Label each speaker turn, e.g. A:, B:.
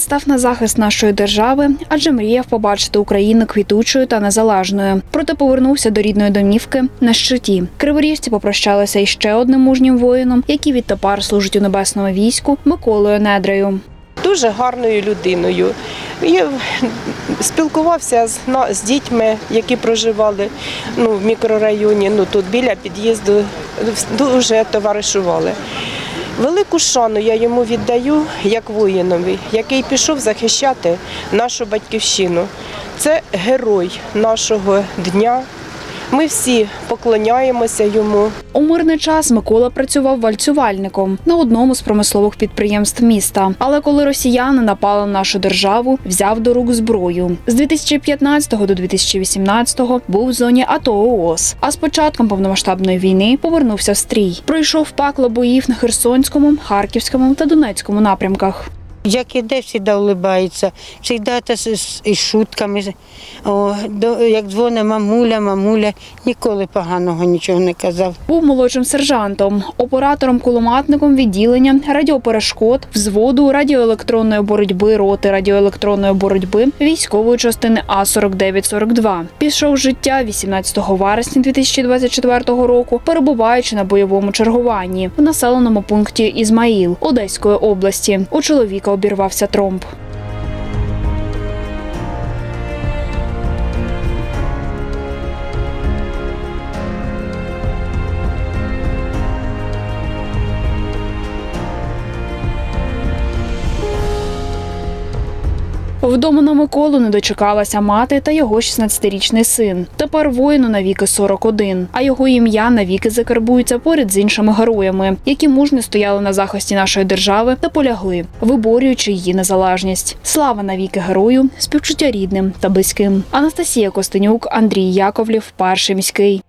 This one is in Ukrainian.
A: став на захист нашої держави, адже мріяв побачити Україну квітучою та незалежною. Проте повернувся до рідної домівки на щиті. Криворіжці попрощалися із ще одним мужнім воїном, який відтепер служить у небесному війську Миколою Недрею.
B: дуже гарною людиною. І спілкувався з, з дітьми, які проживали ну, в мікрорайоні, ну тут біля під'їзду, дуже товаришували. Велику шану я йому віддаю як воїнові, який пішов захищати нашу батьківщину. Це герой нашого дня. Ми всі поклоняємося йому.
A: У мирний час Микола працював вальцювальником на одному з промислових підприємств міста. Але коли росіяни напали на нашу державу, взяв до рук зброю. З 2015 до 2018 був в зоні АТО ООС. А з початком повномасштабної війни повернувся в стрій. Пройшов пекло боїв на Херсонському, Харківському та Донецькому напрямках.
C: Як іде, завжди улибається, завжди з, із шутками. О, до, як дзвоне мамуля, мамуля, ніколи поганого нічого не казав.
A: Був молодшим сержантом, оператором-кулематником відділення радіоперешкод, взводу радіоелектронної боротьби роти радіоелектронної боротьби військової частини А 4942 Пішов життя 18 вересня 2024 року, перебуваючи на бойовому чергуванні в населеному пункті Ізмаїл Одеської області. У чоловіка обірвався тромб. Вдома на Миколу не дочекалася мати та його 16-річний син. Тепер воїну навіки 41, а його ім'я навіки закарбується поряд з іншими героями, які мужньо стояли на захисті нашої держави та полягли, виборюючи її незалежність. Слава навіки герою, співчуття рідним та близьким. Анастасія Костенюк, Андрій Яковлів, перший міський.